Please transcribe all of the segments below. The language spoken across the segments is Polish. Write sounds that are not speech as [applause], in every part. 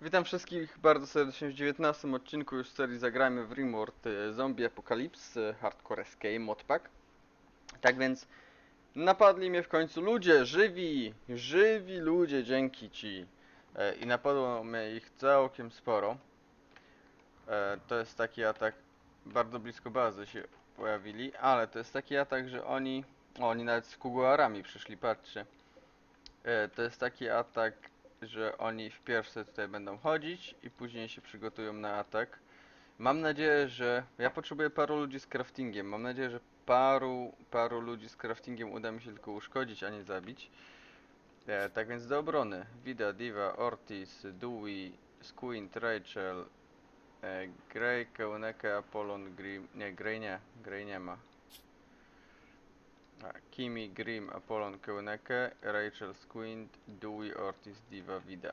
Witam wszystkich bardzo serdecznie w 19 odcinku już serii Zagrajmy w Rimworld e, Zombie Apocalypse e, Hardcore Escape Modpack. Tak więc napadli mnie w końcu ludzie, żywi, żywi ludzie, dzięki ci. E, I napadło mnie ich całkiem sporo. To jest taki atak, bardzo blisko bazy się pojawili, ale to jest taki atak, że oni, oni nawet z kuguarami przyszli, patrzcie. To jest taki atak, że oni w pierwsze tutaj będą chodzić i później się przygotują na atak. Mam nadzieję, że ja potrzebuję paru ludzi z craftingiem. Mam nadzieję, że paru, paru ludzi z craftingiem uda mi się tylko uszkodzić, a nie zabić. E, tak więc do obrony. Vida, Diva, Ortiz, Dewey, Squint, Rachel, e, Grey, Keuneke, Apollon, Grim. Nie, Grey nie. Grey nie ma. Kimi, Grim, Apollon, Keuneke, Rachel, Squint, Dewey, Ortiz, Diva, Vida.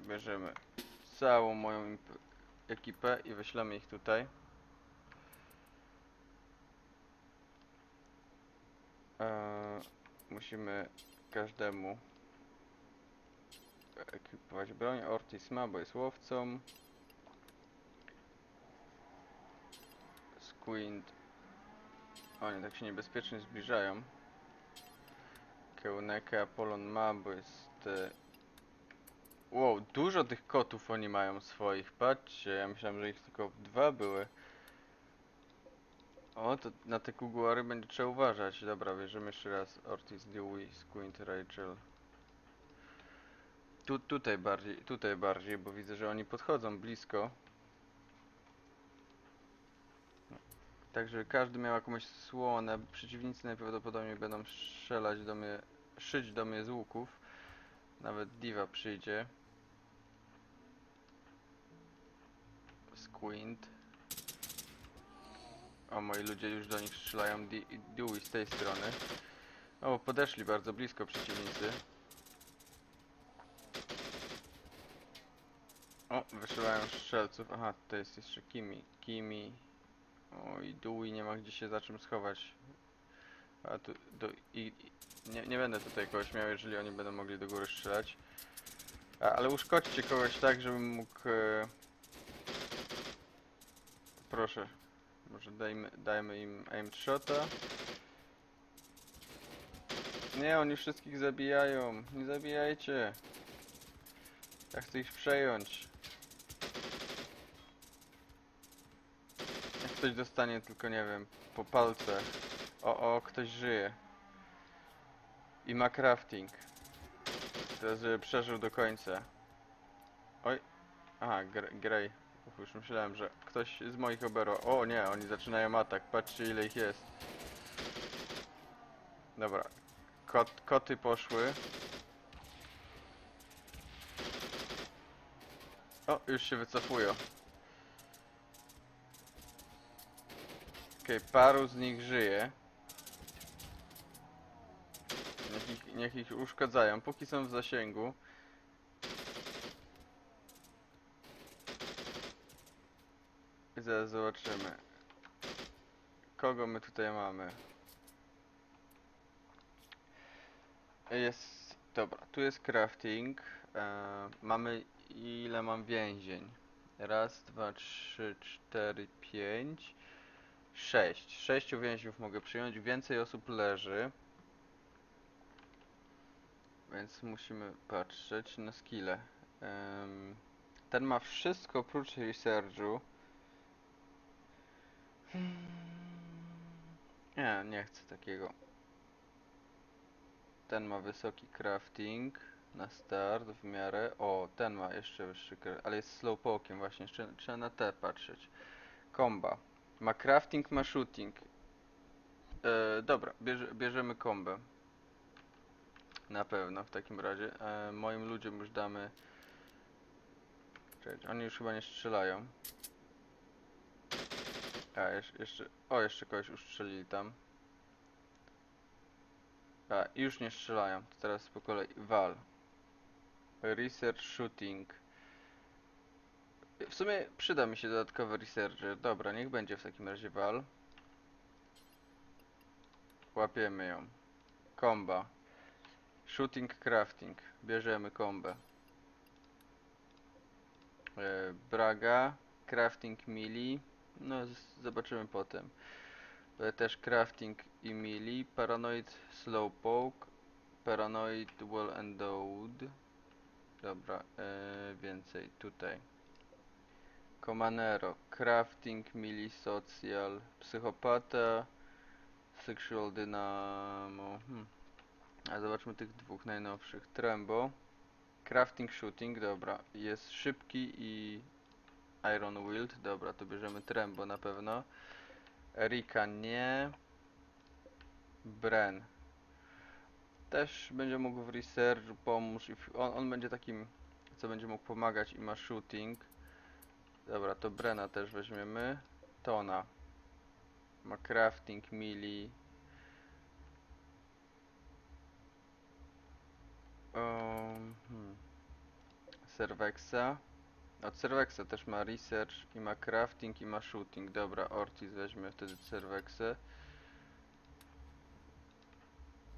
Bierzemy całą moją ekipę i wyślemy ich tutaj. Eee, musimy każdemu ekwipować broń. Ortiz ma, bo jest łowcą. Squint oni tak się niebezpiecznie zbliżają. Keuneke Apollon ma, bo jest... E... Wow, dużo tych kotów oni mają swoich, patrzcie, ja myślałem, że ich tylko dwa były. O, to na te kuguary będzie trzeba uważać. Dobra, bierzemy jeszcze raz Ortiz, Dewey, Squint, Rachel. Tu, tutaj bardziej, tutaj bardziej, bo widzę, że oni podchodzą blisko. Tak, żeby każdy miał jakąś słonę. Przeciwnicy najprawdopodobniej będą strzelać do mnie, szyć do mnie z łuków. Nawet Diva przyjdzie. Squint. O, moi ludzie już do nich strzelają. Dewey z tej strony. O, podeszli bardzo blisko przeciwnicy. O, wyszywają strzelców. Aha, tutaj jest jeszcze Kimi. Kimi. O i dół i nie ma gdzie się za czym schować. A tu do, i, i nie, nie będę tutaj kogoś miał, jeżeli oni będą mogli do góry strzelać. A, ale uszkodźcie kogoś tak, żebym mógł... E... Proszę. Może dajmy, dajmy im aim shota. Nie, oni wszystkich zabijają. Nie zabijajcie. Ja chcę ich przejąć. Ktoś dostanie tylko, nie wiem, po palce. O, o, ktoś żyje. I ma crafting. Teraz, żeby przeżył do końca. Oj. Aha, Gr- Grey. Już myślałem, że ktoś z moich oberwał. O nie, oni zaczynają atak. Patrzcie ile ich jest. Dobra. Kot, koty poszły. O, już się wycofują. Okej, paru z nich żyje. Niech ich, niech ich uszkadzają, póki są w zasięgu. I zaraz zobaczymy. Kogo my tutaj mamy? Jest... Dobra, tu jest crafting. E, mamy... Ile mam więzień? Raz, dwa, trzy, cztery, pięć... Sześć. Sześciu więźniów mogę przyjąć. Więcej osób leży. Więc musimy patrzeć na skille. Em, ten ma wszystko oprócz researchu. Hmm. Nie, nie chcę takiego. Ten ma wysoki crafting na start w miarę. O, ten ma jeszcze wyższy, ale jest slowpoke'iem właśnie. Jeszcze trzeba na te patrzeć. Komba. Ma crafting, ma shooting. E, dobra, bierze, bierzemy kombę. Na pewno w takim razie. E, moim ludziom już damy. Czekaj, oni już chyba nie strzelają. A, jeszcze. O, jeszcze kogoś ustrzelili tam. A, już nie strzelają. To teraz po kolei. Wal. Research shooting. W sumie przyda mi się dodatkowy researcher. Dobra, niech będzie w takim razie wal. Łapiemy ją. Komba. Shooting crafting. Bierzemy kombę. E, Braga, Crafting Mili. No, zobaczymy potem. E, Też Crafting i Mili, Paranoid Slowpoke, Paranoid Well Endowed. Dobra, e, więcej tutaj. Comanero, Crafting, Mili Social, Psychopata, Sexual Dynamo. Hmm. A zobaczmy tych dwóch najnowszych. Trembo, Crafting, Shooting, dobra. Jest szybki i Iron Wild, dobra, to bierzemy Trembo na pewno. Erika nie. Bren. Też będzie mógł w researchu pomóc. On, on będzie takim, co będzie mógł pomagać i ma shooting. Dobra, to Brena też weźmiemy. Tona. Ma crafting, melee. Um, hmm. Servexa. Od też ma research i ma crafting i ma shooting. Dobra, Ortiz weźmie wtedy Servexę.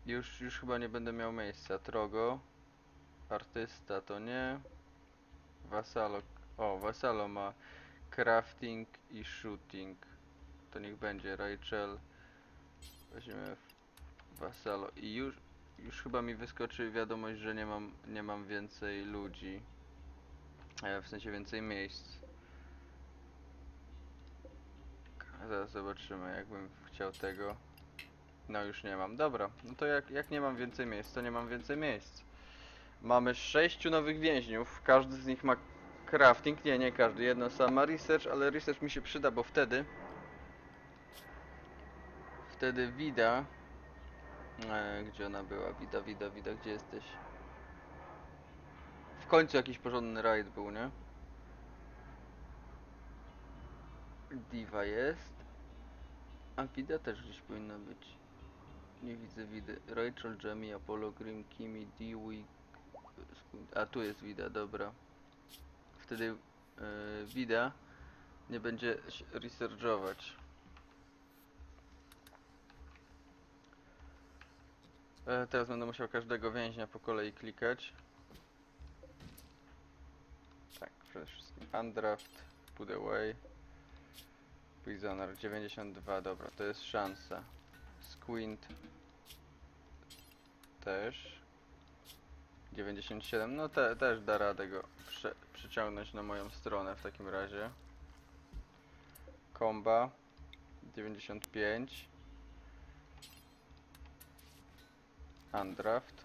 Już, już chyba nie będę miał miejsca. Trogo. Artysta to nie. Vasalo. O, Vasalo ma crafting i shooting. To niech będzie Rachel. Weźmiemy Vasalo. I już, już chyba mi wyskoczy wiadomość, że nie mam, nie mam więcej ludzi. E, w sensie więcej miejsc. Zaraz zobaczymy, jakbym chciał tego. No już nie mam. Dobra, no to jak, jak nie mam więcej miejsc, to nie mam więcej miejsc. Mamy sześciu nowych więźniów. Każdy z nich ma crafting. Nie, nie każdy. Jedna sama research, ale research mi się przyda, bo wtedy wtedy Wida e, gdzie ona była? Wida, Wida, Wida, gdzie jesteś? W końcu jakiś porządny raid był, nie? Diva jest. A Wida też gdzieś powinna być. Nie widzę Widy. Rachel, Jamie, Apollo, Grim, Kimi, Dewey. A tu jest Wida, dobra. Wtedy yy, nie będzie researchować. E, teraz będę musiał każdego więźnia po kolei klikać. Tak, przede wszystkim Undraft, Put Away, Prisoner 92, dobra, to jest szansa. Squint też 97, no te, też da radę go prze, przyciągnąć na moją stronę w takim razie. Komba 95 Undraft.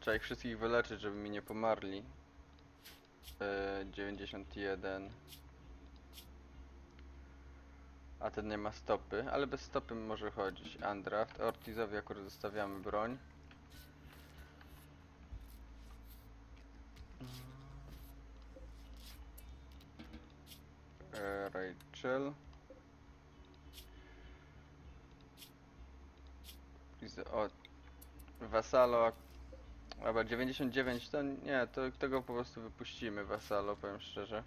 Trzeba ich wszystkich wyleczyć, żeby mi nie pomarli. E, 91. A ten nie ma stopy, ale bez stopy może chodzić. Undraft. Ortizowi akurat zostawiamy broń. E, Rachel. O, Vasalo. Dobra, 99 to nie, to tego po prostu wypuścimy Vasalo, powiem szczerze.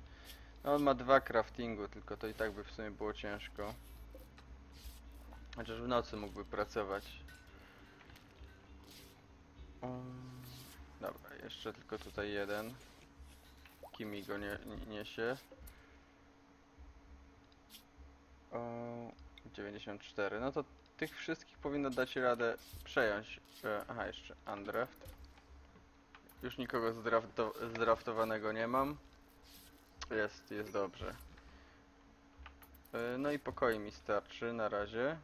On ma dwa craftingu, tylko to i tak by w sumie było ciężko. Chociaż w nocy mógłby pracować. Um, Dobra, jeszcze tylko tutaj jeden. Kimi go nie, nie niesie. O, 94. No to tych wszystkich powinno dać radę przejąć. E, aha, jeszcze Undraft. Już nikogo zdrafto zdraftowanego nie mam. Jest, jest dobrze. E, no i pokoi mi starczy na razie.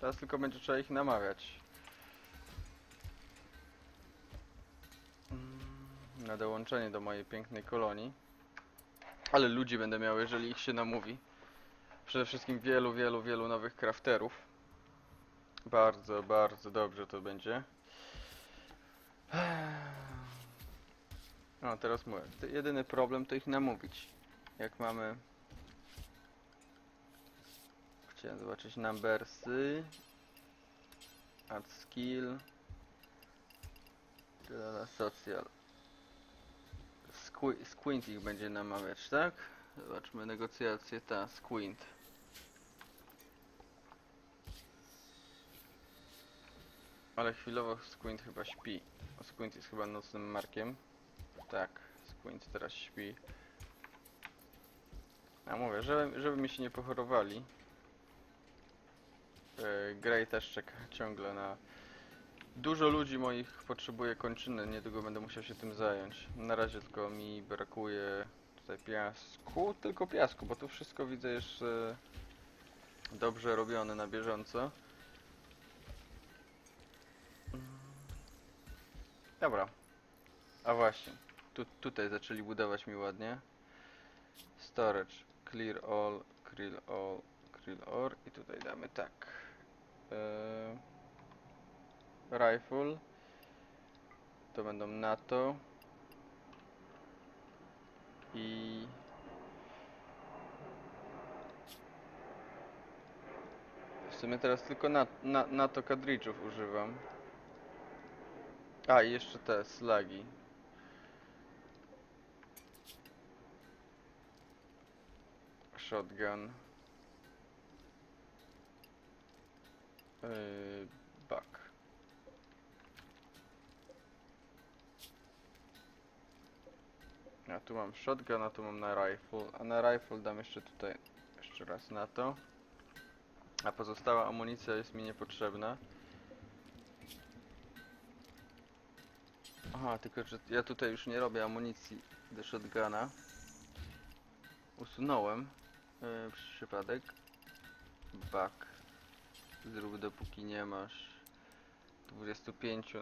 Teraz tylko będzie trzeba ich namawiać. Mm, Na dołączenie do mojej pięknej kolonii. Ale ludzi będę miał, jeżeli ich się namówi. Przede wszystkim wielu, wielu, wielu nowych crafterów. Bardzo, bardzo dobrze to będzie. No, teraz mówię. Ty- Jedyny problem to ich namówić. Jak mamy... Chciałem zobaczyć numbersy. Add skill. Tyle social. Squi- Squint ich będzie namawiać, tak? Zobaczmy negocjacje. Ta, Squint. Ale chwilowo Squint chyba śpi. Squint jest chyba nocnym markiem. Tak, Squint teraz śpi. A mówię, żeby, żeby mi się nie pochorowali. Yy, Grey też czeka ciągle na... Dużo ludzi moich potrzebuje kończyny, niedługo będę musiał się tym zająć. Na razie tylko mi brakuje tutaj piasku, tylko piasku, bo tu wszystko widzę jeszcze dobrze robione na bieżąco. Dobra. A właśnie. Tu, tutaj zaczęli budować mi ładnie. Storage. Clear all. Clear all. Clear all. I tutaj damy tak. Eee, rifle. To będą NATO. I... W sumie teraz tylko na, na, NATO kadridżów używam. A, i jeszcze te slagi. Shotgun. Yy, buck. Ja tu mam shotgun, a tu mam na rifle. A na rifle dam jeszcze tutaj jeszcze raz na to. A pozostała amunicja jest mi niepotrzebna. Aha, tylko że ja tutaj już nie robię amunicji do shotguna. Usunąłem yy, przypadek. Back. Zrób dopóki nie masz 25,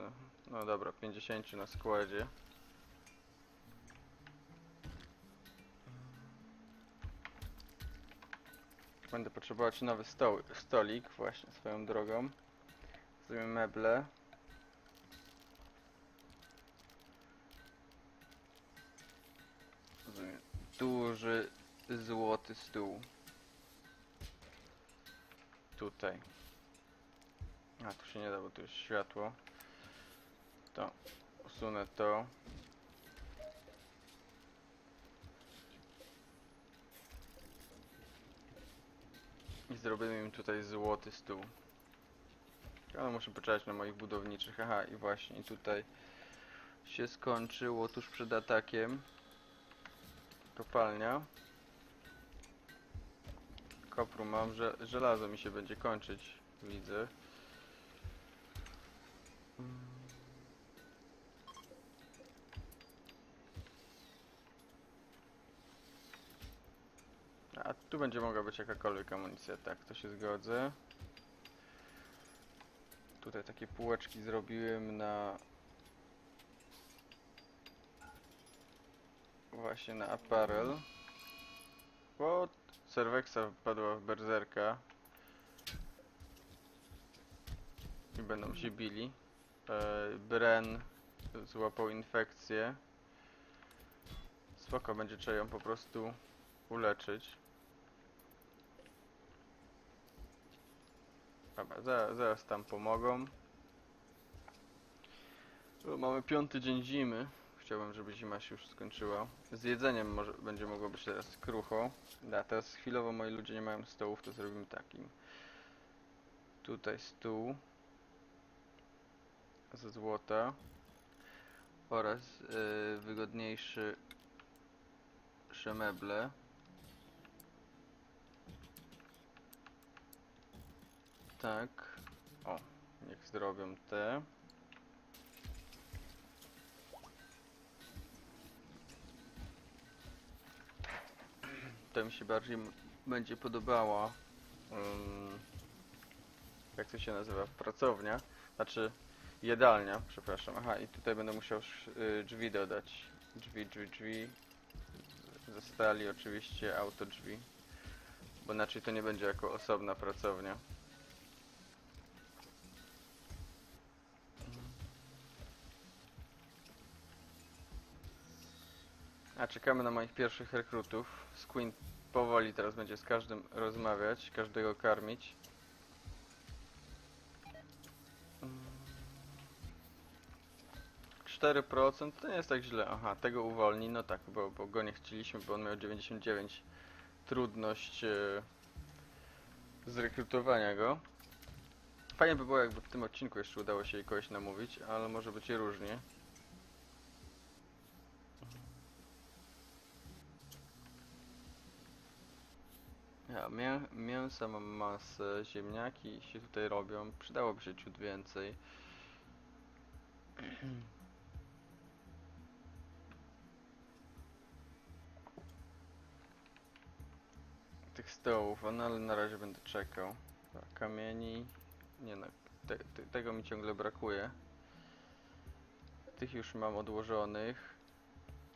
no, dobra, 50 na składzie. Będę potrzebować nowy stoł, stolik, właśnie swoją drogą. Zrobię meble. Zrobię duży złoty stół. Tutaj. A tu się nie da, bo tu jest światło. To usunę to. I zrobimy im tutaj złoty stół. Ale muszę poczekać na moich budowniczych. Aha, i właśnie tutaj się skończyło tuż przed atakiem. Kopalnia. Kopru mam, że żelazo mi się będzie kończyć, widzę. A tu będzie mogła być jakakolwiek amunicja, tak, to się zgodzę. Tutaj takie półeczki zrobiłem na... Właśnie na apparel. Bo Cervexa wpadła w berserka. I będą się bili. E, Bren złapał infekcję. Spoko, będzie trzeba ją po prostu uleczyć. Dobra, zaraz, zaraz tam pomogą. Mamy piąty dzień zimy. Chciałbym, żeby zima się już skończyła. Z jedzeniem może będzie mogło być teraz krucho. Da, teraz chwilowo moi ludzie nie mają stołów, to zrobimy takim. Tutaj stół ze złota oraz yy, wygodniejszy meble. Tak. O, niech zrobią te. To mi się bardziej będzie podobała. ym, jak to się nazywa? Pracownia. Znaczy jadalnia, przepraszam. Aha, i tutaj będę musiał y, drzwi dodać. Drzwi, drzwi, drzwi. Z- Ze stali oczywiście, auto drzwi. Bo inaczej to nie będzie jako osobna pracownia. A czekamy na moich pierwszych rekrutów. Squint powoli teraz będzie z każdym rozmawiać, każdego karmić. Mm. 4% to nie jest tak źle. Aha, tego uwolni. No tak, bo, bo go nie chcieliśmy, bo on miał 99 trudność e, zrekrutowania go. Fajnie by było, jakby w tym odcinku jeszcze udało się kogoś namówić, ale może być różnie. Ja, mię, mięsa mam masę, ziemniaki się tutaj robią, przydałoby się ciut więcej. [clears throat] Tych stołów, no ale na razie będę czekał. Kamieni, nie no, te, te, tego mi ciągle brakuje. Tych już mam odłożonych.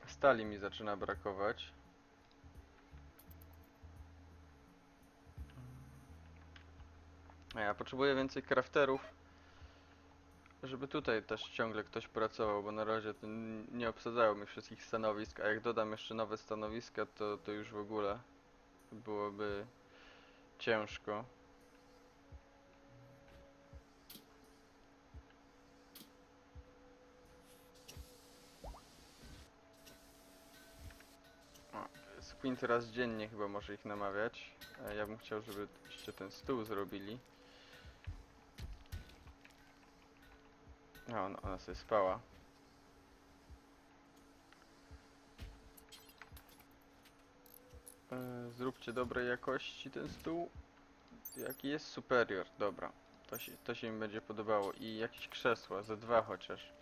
Stali mi zaczyna brakować. A ja potrzebuję więcej crafterów, żeby tutaj też ciągle ktoś pracował, bo na razie to nie obsadzają mi wszystkich stanowisk, a jak dodam jeszcze nowe stanowiska, to, to już w ogóle byłoby ciężko. Squint raz dziennie chyba może ich namawiać. Ja bym chciał, żeby jeszcze ten stół zrobili. A ona, ona sobie spała. E, Zróbcie dobrej jakości ten stół. Jaki jest superior? Dobra. To się, to się mi będzie podobało. I jakieś krzesła, ze dwa chociaż.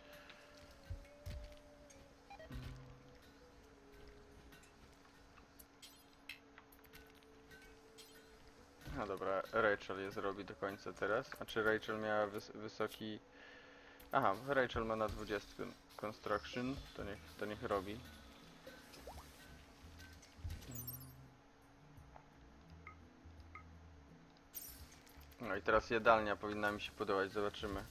A dobra, Rachel je zrobi do końca teraz. A czy Rachel miała wys wysoki... Aha, Rachel ma na 20 construction, to niech, to niech robi. No i teraz jadalnia powinna mi się podobać, zobaczymy.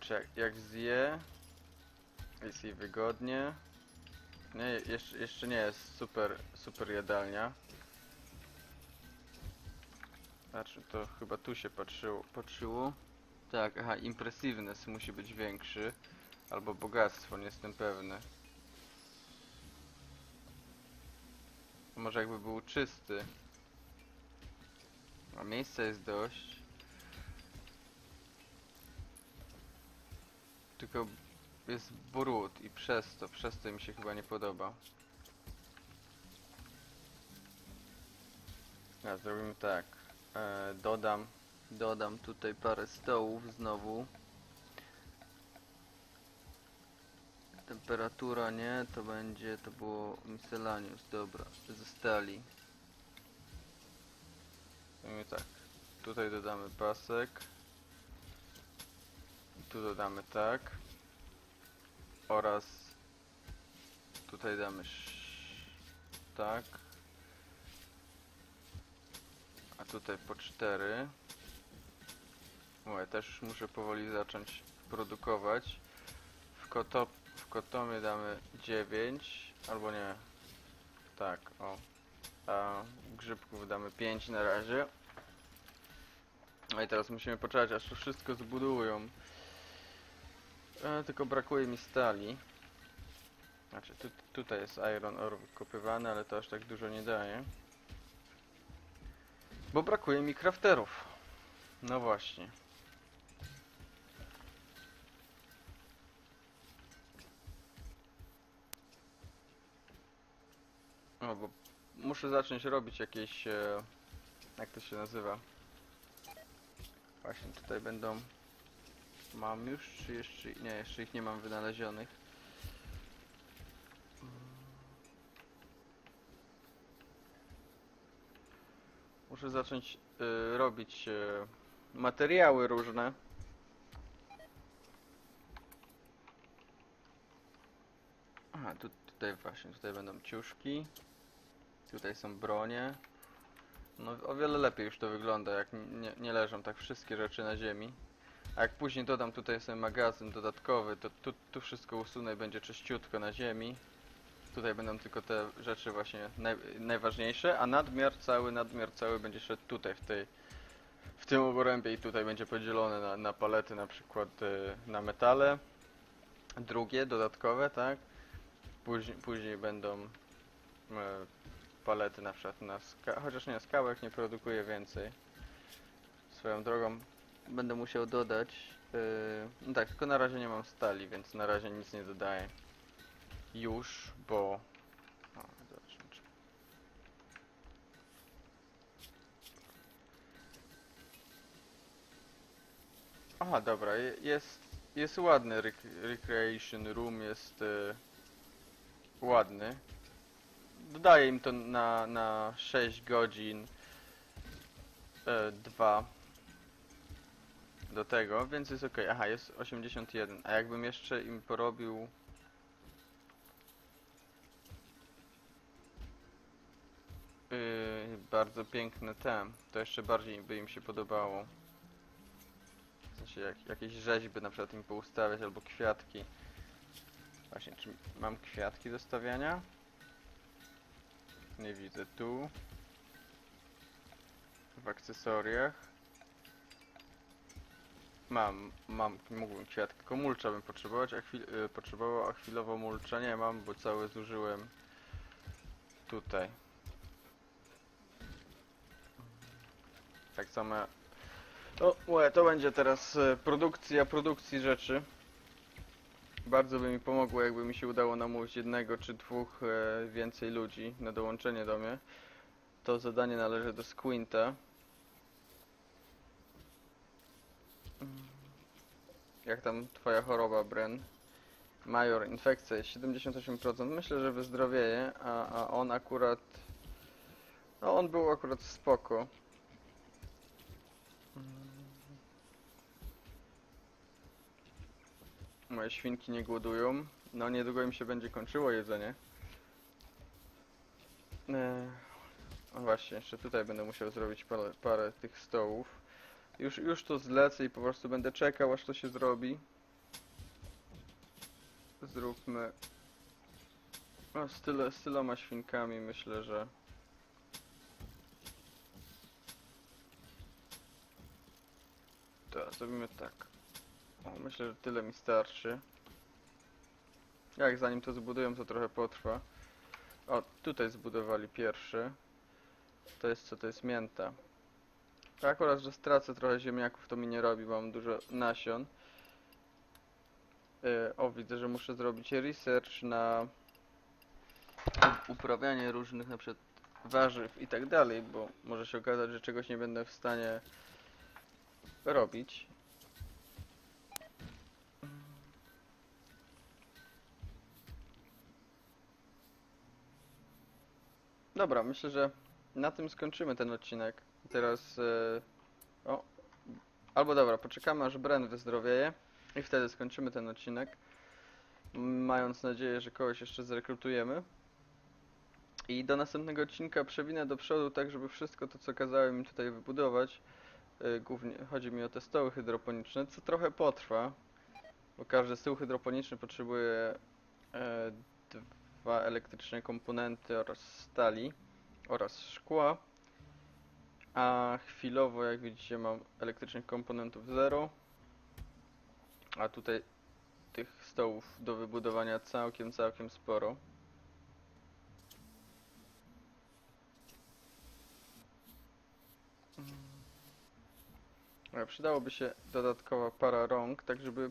Czy jak, jak zje, jest jej wygodnie. Nie, jeszcze, jeszcze nie jest super, super jadalnia. Znaczy to chyba tu się patrzyło, patrzyło. Tak, aha, impresywność musi być większy. Albo bogactwo, nie jestem pewny. Może jakby był czysty. A miejsca jest dość. Tylko jest brud i przez to, przez to mi się chyba nie podoba. A zrobimy tak. E, dodam, dodam tutaj parę stołów znowu. Temperatura nie, to będzie, to było miscellaneous, dobra, ze stali. Zrobimy tak, tutaj dodamy pasek. Tu dodamy tak. Oraz tutaj damy tak. A tutaj po 4. Ja też muszę powoli zacząć produkować. W, koto, w kotomie damy 9, albo nie. Tak, o. A grzybków damy 5 na razie. No i teraz musimy poczekać, aż to wszystko zbudują. E, tylko brakuje mi stali. Znaczy, tu, tutaj jest iron ore wykopywany, ale to aż tak dużo nie daje. Bo brakuje mi crafterów. No właśnie. No bo muszę zacząć robić jakieś... E, jak to się nazywa? Właśnie tutaj będą... Mam już, czy jeszcze... Nie, jeszcze ich nie mam wynalezionych. Muszę zacząć y, robić y, materiały różne. Aha, tu, tutaj właśnie, tutaj będą ciuszki. Tutaj są bronie. No o wiele lepiej już to wygląda, jak nie, nie leżą tak wszystkie rzeczy na ziemi. A jak później dodam tutaj sobie magazyn dodatkowy, to tu, tu wszystko usunę i będzie czyściutko na ziemi. Tutaj będą tylko te rzeczy właśnie naj, najważniejsze, a nadmiar cały, nadmiar cały będzie szedł tutaj, w tej w tym obrębie i tutaj będzie podzielone na, na palety na przykład y, na metale. Drugie, dodatkowe, tak? Później, później będą y, palety na przykład na ska chociaż nie, skałek nie produkuje więcej. Swoją drogą będę musiał dodać. Yy, no tak, tylko na razie nie mam stali, więc na razie nic nie dodaję. Już, bo. O, zobaczmy, czy... Aha, dobra, je- jest, jest ładny rec recreation room, jest yy, ładny. Dodaję im to na, na 6 godzin. E, 2 do tego, więc jest ok. Aha, jest 81. A jakbym jeszcze im porobił. Yy, bardzo piękne te, to jeszcze bardziej by im się podobało. W sensie jak, jakieś rzeźby na przykład im poustawiać albo kwiatki. Właśnie, czy mam kwiatki do stawiania? Nie widzę tu. W akcesoriach. Mam, mam, mógłbym kwiatki, tylko mulcza bym potrzebować, a chwil, y, potrzebował, a chwilowo mulcza nie mam, bo całe zużyłem tutaj. Tak samo. To, to będzie teraz e, produkcja produkcji rzeczy. Bardzo by mi pomogło, jakby mi się udało namówić jednego czy dwóch e, więcej ludzi na dołączenie do mnie. To zadanie należy do Squinta. Jak tam twoja choroba, Bren? Major, infekcja jest 78%. Myślę, że wyzdrowieje, a, a on akurat... No on był akurat spoko. Moje świnki nie głodują. No niedługo im się będzie kończyło jedzenie. Eee, właśnie, jeszcze tutaj będę musiał zrobić parę, parę tych stołów. Już, już to zlecę i po prostu będę czekał, aż to się zrobi. Zróbmy... No, z, tyle, z tyloma świnkami myślę, że... To zrobimy tak. O, myślę, że tyle mi starczy. Jak zanim to zbudują, to trochę potrwa. O, tutaj zbudowali pierwszy. To jest co? To jest mięta. Akurat, że stracę trochę ziemniaków, to mi nie robi, bo mam dużo nasion. Yy, o, widzę, że muszę zrobić research na uprawianie różnych na przykład warzyw i tak dalej, bo może się okazać, że czegoś nie będę w stanie robić. Dobra, myślę, że na tym skończymy ten odcinek. Teraz. e, o. Albo dobra, poczekamy aż Bren wyzdrowieje i wtedy skończymy ten odcinek. Mając nadzieję, że kogoś jeszcze zrekrutujemy. I do następnego odcinka przewinę do przodu, tak żeby wszystko to, co kazałem im tutaj wybudować, e, głównie chodzi mi o te stoły hydroponiczne, co trochę potrwa, bo każdy stół hydroponiczny potrzebuje e, dwa elektryczne komponenty oraz stali oraz szkła. A chwilowo, jak widzicie, mam elektrycznych komponentów 0. A tutaj tych stołów do wybudowania całkiem, całkiem sporo. Przydałoby się dodatkowa para rąk, tak żeby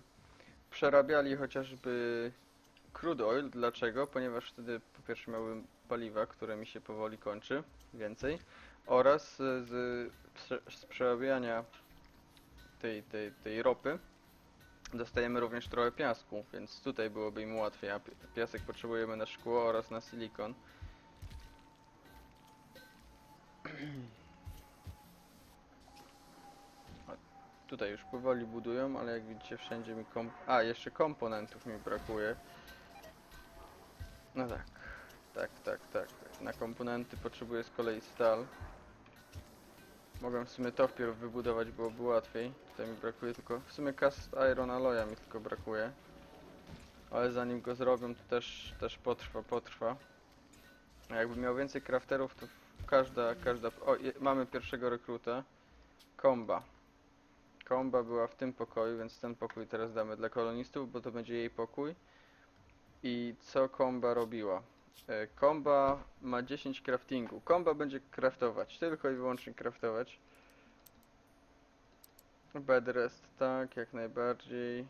przerabiali chociażby crude oil. Dlaczego? Ponieważ wtedy po pierwsze miałbym paliwa, które mi się powoli kończy, więcej, oraz z, z przerabiania tej, tej, tej ropy dostajemy również trochę piasku, więc tutaj byłoby im łatwiej, a pi- piasek potrzebujemy na szkło oraz na silikon. [clears throat] Tutaj już powoli budują, ale jak widzicie wszędzie mi kom... A, jeszcze komponentów mi brakuje. No tak, tak, tak, tak. tak. Na komponenty potrzebuję z kolei stal. Mogłem w sumie to wpierw wybudować, byłoby łatwiej. Tutaj mi brakuje tylko... W sumie cast iron alloya mi tylko brakuje. Ale zanim go zrobią, to też, też potrwa, potrwa. A jakbym miał więcej crafterów, to każda, każda... O, je, mamy pierwszego rekruta. Komba. Komba była w tym pokoju, więc ten pokój teraz damy dla kolonistów, bo to będzie jej pokój. I co komba robiła? E, Komba ma 10 craftingu. Komba będzie craftować, tylko i wyłącznie craftować. Bedrest tak, jak najbardziej.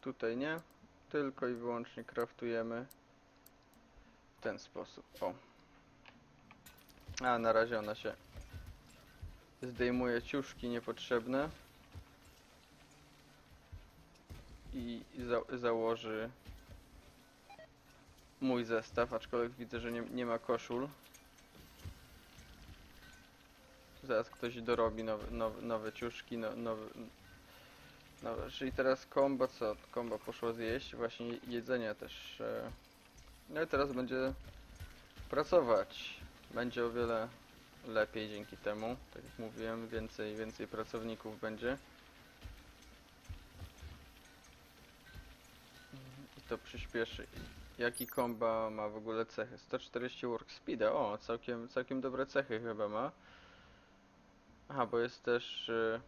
Tutaj nie, tylko i wyłącznie kraftujemy w ten sposób. O. A na razie ona się zdejmuje ciuszki niepotrzebne i za założy mój zestaw, aczkolwiek widzę, że nie, nie ma koszul. Zaraz ktoś dorobi nowe, nowe, nowe ciuszki, no, nowe, nowe. Czyli teraz komba co? Komba poszła zjeść, właśnie jedzenie też. E... No i teraz będzie pracować. Będzie o wiele lepiej dzięki temu. Tak jak mówiłem, więcej, więcej pracowników będzie. To przyspieszy. Jaki komba ma w ogóle cechy? 140 work speeda. O, całkiem, całkiem dobre cechy chyba ma. Aha, bo jest też y,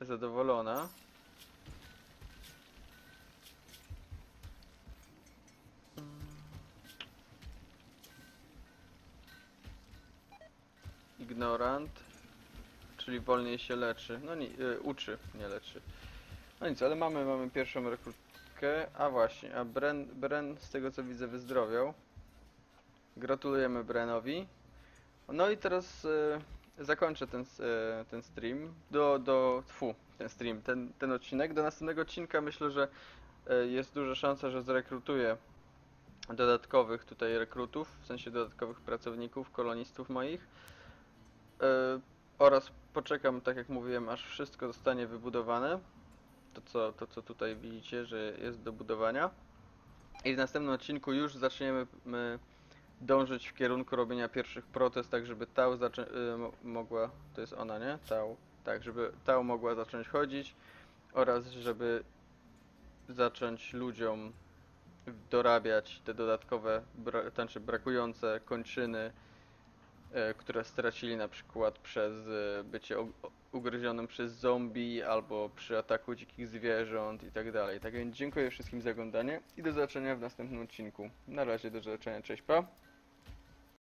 zadowolona. Ignorant, czyli wolniej się leczy. No nie, uczy, nie leczy. No nic, ale mamy, mamy pierwszą A właśnie, a Bren, Bren z tego co widzę wyzdrowiał. Gratulujemy Brenowi. No i teraz y, zakończę ten, e, ten stream. Do, do, tfu, ten stream, ten, ten odcinek. Do następnego odcinka myślę, że e, jest duża szansa, że zrekrutuję dodatkowych tutaj rekrutów, w sensie dodatkowych pracowników, kolonistów moich. E, oraz poczekam, tak jak mówiłem, aż wszystko zostanie wybudowane. To co, to, co tutaj widzicie, że jest do budowania. I w następnym odcinku już zaczniemy my, dążyć w kierunku robienia pierwszych protest, tak żeby Tau zaczę- y, mo- mogła, to jest ona, nie? Tau, tak, żeby Tau mogła zacząć chodzić oraz żeby zacząć ludziom dorabiać te dodatkowe, bra- znaczy brakujące kończyny, które stracili na przykład przez e, bycie ugryzionym przez zombie albo przy ataku dzikich zwierząt i tak dalej. Tak więc dziękuję wszystkim za oglądanie i do zobaczenia w następnym odcinku. Na razie do zobaczenia, cześć pa!